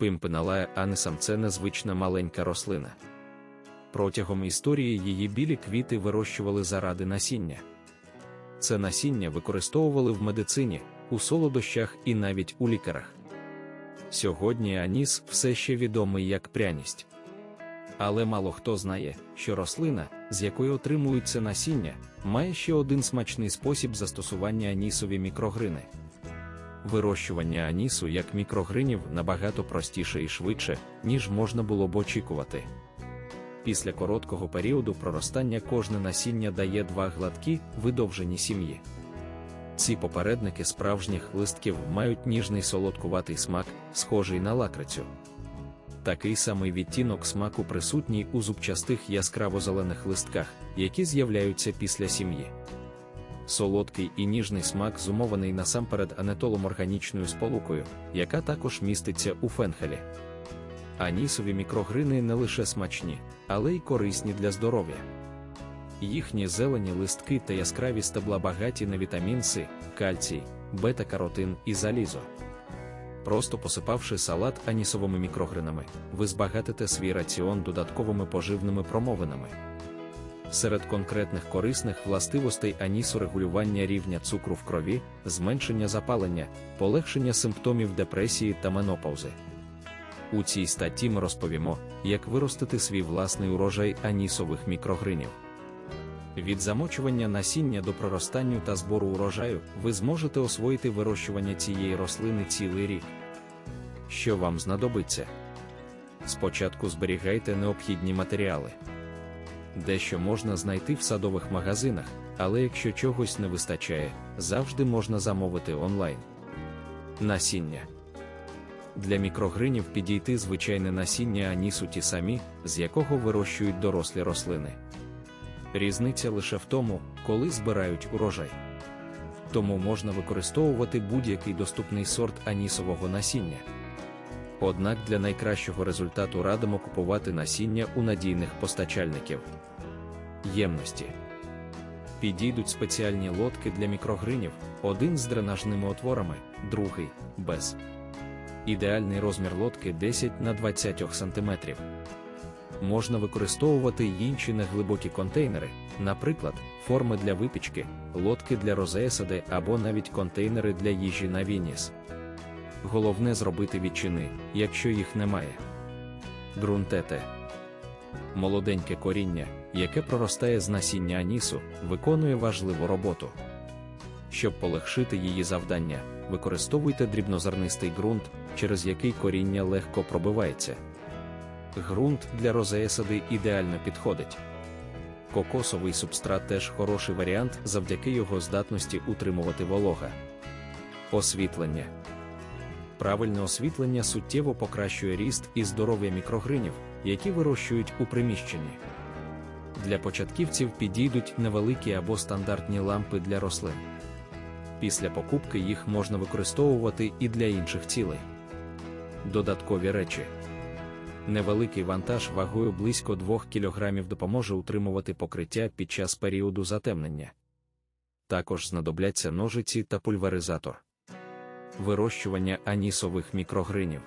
Пимпеналая анисам це незвична маленька рослина. Протягом історії її білі квіти вирощували заради насіння. Це насіння використовували в медицині, у солодощах і навіть у лікарах. Сьогодні аніс все ще відомий як пряність. Але мало хто знає, що рослина, з якої отримується насіння, має ще один смачний спосіб застосування анісові мікрогрини. Вирощування анісу як мікрогринів набагато простіше і швидше, ніж можна було б очікувати. Після короткого періоду проростання кожне насіння дає два гладкі, видовжені сім'ї. Ці попередники справжніх листків мають ніжний солодкуватий смак, схожий на лакрицю. Такий самий відтінок смаку присутній у зубчастих яскраво-зелених листках, які з'являються після сім'ї. Солодкий і ніжний смак зумований насамперед анетолом органічною сполукою, яка також міститься у фенхелі. Анісові мікрогрини не лише смачні, але й корисні для здоров'я. Їхні зелені листки та яскраві стебла багаті на вітамін С, кальцій, бета-каротин і залізо. Просто посипавши салат анісовими мікрогринами, ви збагатите свій раціон додатковими поживними промовинами. Серед конкретних корисних властивостей анісу регулювання рівня цукру в крові, зменшення запалення, полегшення симптомів депресії та менопаузи. У цій статті ми розповімо, як виростити свій власний урожай анісових мікрогринів. Від замочування насіння до проростання та збору урожаю ви зможете освоїти вирощування цієї рослини цілий рік. Що вам знадобиться? Спочатку зберігайте необхідні матеріали. Дещо можна знайти в садових магазинах, але якщо чогось не вистачає, завжди можна замовити онлайн. Насіння для мікрогринів підійти звичайне насіння анісу ті самі, з якого вирощують дорослі рослини. Різниця лише в тому, коли збирають урожай. Тому можна використовувати будь-який доступний сорт анісового насіння. Однак для найкращого результату радимо купувати насіння у надійних постачальників. Ємності підійдуть спеціальні лотки для мікрогринів, один з дренажними отворами, другий без. Ідеальний розмір лодки 10 на 20 см. Можна використовувати й інші неглибокі контейнери, наприклад, форми для випічки, лодки для розесади або навіть контейнери для їжі на вініс. Головне зробити відчини, якщо їх немає. Ґрунтете. Молоденьке коріння, яке проростає з насіння анісу, виконує важливу роботу. Щоб полегшити її завдання, використовуйте дрібнозернистий ґрунт, через який коріння легко пробивається. Ґрунт для розеясади ідеально підходить. Кокосовий субстрат теж хороший варіант завдяки його здатності утримувати волога. Освітлення. Правильне освітлення суттєво покращує ріст і здоров'я мікрогринів, які вирощують у приміщенні. Для початківців підійдуть невеликі або стандартні лампи для рослин. Після покупки їх можна використовувати і для інших цілей. Додаткові речі. Невеликий вантаж вагою близько 2 кг допоможе утримувати покриття під час періоду затемнення. Також знадобляться ножиці та пульверизатор. Вирощування анісових мікрогринів.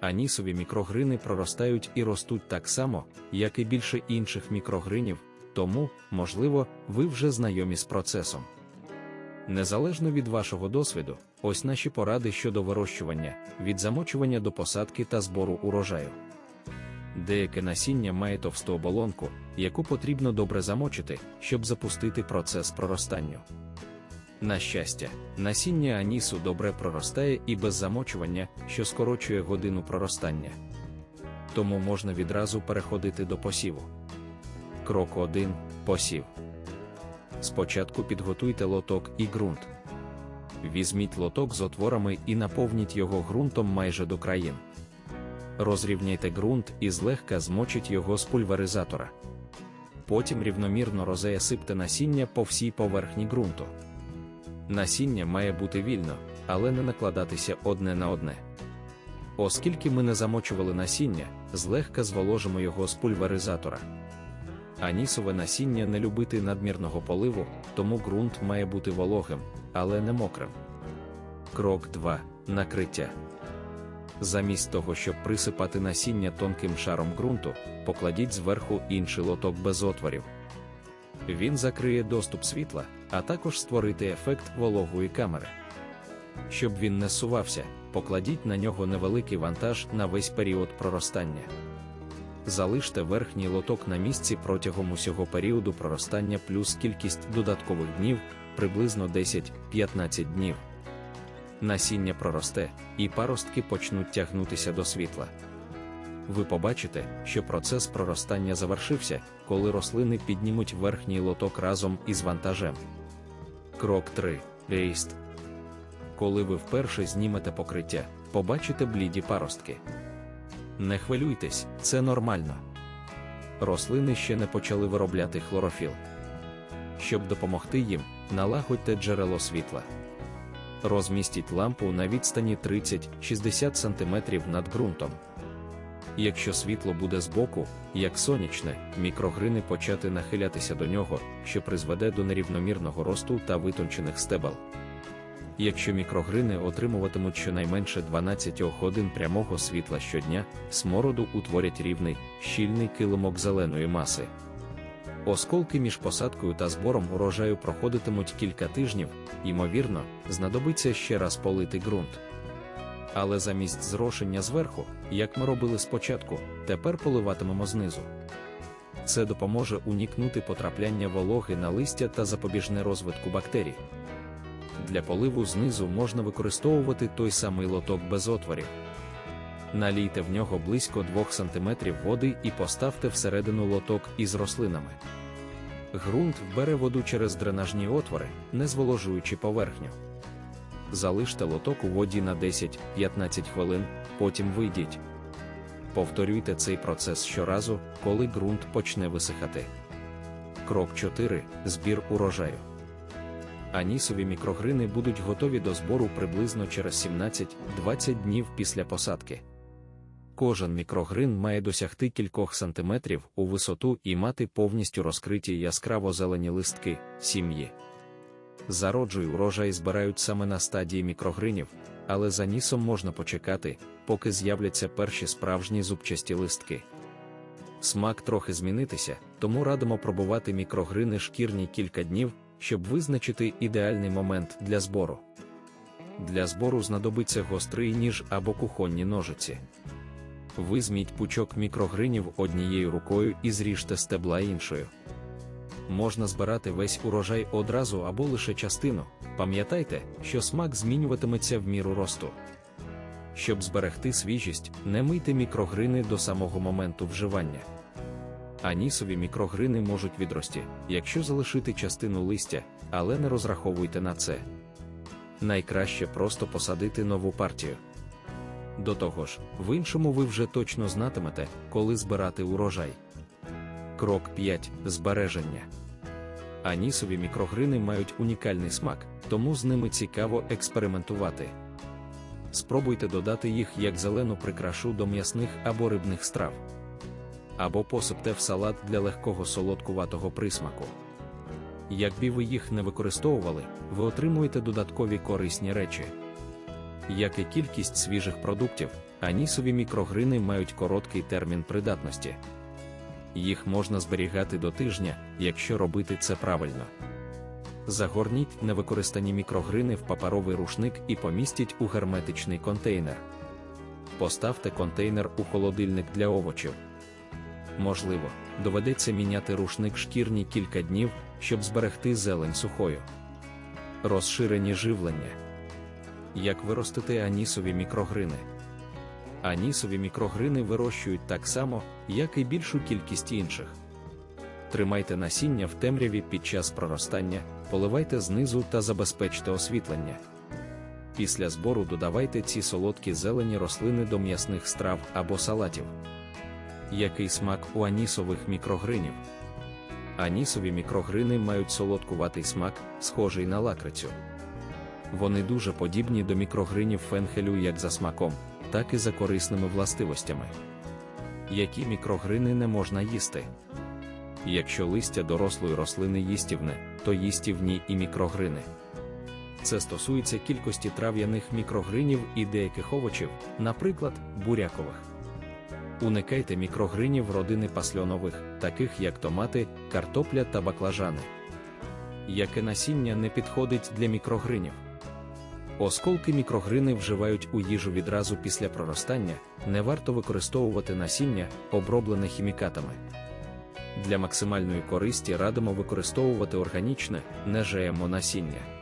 Анісові мікрогрини проростають і ростуть так само, як і більше інших мікрогринів, тому, можливо, ви вже знайомі з процесом. Незалежно від вашого досвіду, ось наші поради щодо вирощування, від замочування до посадки та збору урожаю. Деяке насіння має товсту оболонку, яку потрібно добре замочити, щоб запустити процес проростання. На щастя, насіння анісу добре проростає і без замочування, що скорочує годину проростання. Тому можна відразу переходити до посіву. Крок 1. Посів. Спочатку підготуйте лоток і ґрунт. Візьміть лоток з отворами і наповніть його ґрунтом майже до країн. Розрівняйте ґрунт і злегка змочіть його з пульверизатора. Потім рівномірно розеясипте насіння по всій поверхні ґрунту. Насіння має бути вільно, але не накладатися одне на одне. Оскільки ми не замочували насіння, злегка зволожимо його з пульверизатора. Анісове насіння не любити надмірного поливу, тому ґрунт має бути вологим, але не мокрим. Крок 2. Накриття. Замість того, щоб присипати насіння тонким шаром ґрунту, покладіть зверху інший лоток без отворів. Він закриє доступ світла, а також створити ефект вологої камери. Щоб він не сувався, покладіть на нього невеликий вантаж на весь період проростання. Залиште верхній лоток на місці протягом усього періоду проростання плюс кількість додаткових днів приблизно 10-15 днів. Насіння проросте, і паростки почнуть тягнутися до світла. Ви побачите, що процес проростання завершився, коли рослини піднімуть верхній лоток разом із вантажем. Крок 3. Ріст. Коли ви вперше знімете покриття, побачите бліді паростки. Не хвилюйтесь, це нормально. Рослини ще не почали виробляти хлорофіл. Щоб допомогти їм, налагодьте джерело світла. Розмістіть лампу на відстані 30-60 см над ґрунтом. Якщо світло буде збоку, як сонячне, мікрогрини почати нахилятися до нього, що призведе до нерівномірного росту та витончених стебел. Якщо мікрогрини отримуватимуть щонайменше 12 годин прямого світла щодня, смороду утворять рівний, щільний килимок зеленої маси. Осколки між посадкою та збором урожаю проходитимуть кілька тижнів, ймовірно, знадобиться ще раз полити ґрунт. Але замість зрошення зверху, як ми робили спочатку, тепер поливатимемо знизу. Це допоможе уникнути потрапляння вологи на листя та запобіжне розвитку бактерій. Для поливу знизу можна використовувати той самий лоток без отворів. Налійте в нього близько 2 см води і поставте всередину лоток із рослинами. Грунт вбере воду через дренажні отвори, не зволожуючи поверхню. Залиште лоток у воді на 10-15 хвилин, потім вийдіть. Повторюйте цей процес щоразу, коли ґрунт почне висихати. Крок 4. Збір урожаю. Анісові мікрогрини будуть готові до збору приблизно через 17-20 днів після посадки. Кожен мікрогрин має досягти кількох сантиметрів у висоту і мати повністю розкриті яскраво зелені листки, сім'ї. Зароджуй урожай збирають саме на стадії мікрогринів, але за нісом можна почекати, поки з'являться перші справжні зубчасті листки. Смак трохи змінитися, тому радимо пробувати мікрогрини шкірні кілька днів, щоб визначити ідеальний момент для збору. Для збору знадобиться гострий ніж або кухонні ножиці. Визміть пучок мікрогринів однією рукою і зріжте стебла іншою. Можна збирати весь урожай одразу або лише частину. Пам'ятайте, що смак змінюватиметься в міру росту. Щоб зберегти свіжість, не мийте мікрогрини до самого моменту вживання. Анісові мікрогрини можуть відрости, якщо залишити частину листя, але не розраховуйте на це. Найкраще просто посадити нову партію. До того ж, в іншому ви вже точно знатимете, коли збирати урожай. Крок 5. Збереження. Анісові мікрогрини мають унікальний смак, тому з ними цікаво експериментувати. Спробуйте додати їх як зелену прикрашу до м'ясних або рибних страв. Або посипте в салат для легкого солодкуватого присмаку. Якби ви їх не використовували, ви отримуєте додаткові корисні речі. Як і кількість свіжих продуктів, анісові мікрогрини мають короткий термін придатності. Їх можна зберігати до тижня, якщо робити це правильно. Загорніть невикористані мікрогрини в паперовий рушник і помістіть у герметичний контейнер. Поставте контейнер у холодильник для овочів. Можливо, доведеться міняти рушник шкірні кілька днів, щоб зберегти зелень сухою. Розширені живлення. Як виростити анісові мікрогрини? Анісові мікрогрини вирощують так само, як і більшу кількість інших. Тримайте насіння в темряві під час проростання, поливайте знизу та забезпечте освітлення. Після збору додавайте ці солодкі зелені рослини до м'ясних страв або салатів. Який смак у анісових мікрогринів? Анісові мікрогрини мають солодкуватий смак, схожий на лакрицю. Вони дуже подібні до мікрогринів фенхелю як за смаком, так і за корисними властивостями. Які мікрогрини не можна їсти? Якщо листя дорослої рослини їстівне, то їстівні і мікрогрини. Це стосується кількості трав'яних мікрогринів і деяких овочів, наприклад, бурякових. Уникайте мікрогринів родини пасльонових, таких як томати, картопля та баклажани. Яке насіння не підходить для мікрогринів? Осколки мікрогрини вживають у їжу відразу після проростання, не варто використовувати насіння, оброблене хімікатами. Для максимальної користі радимо використовувати органічне, не ЖМО насіння.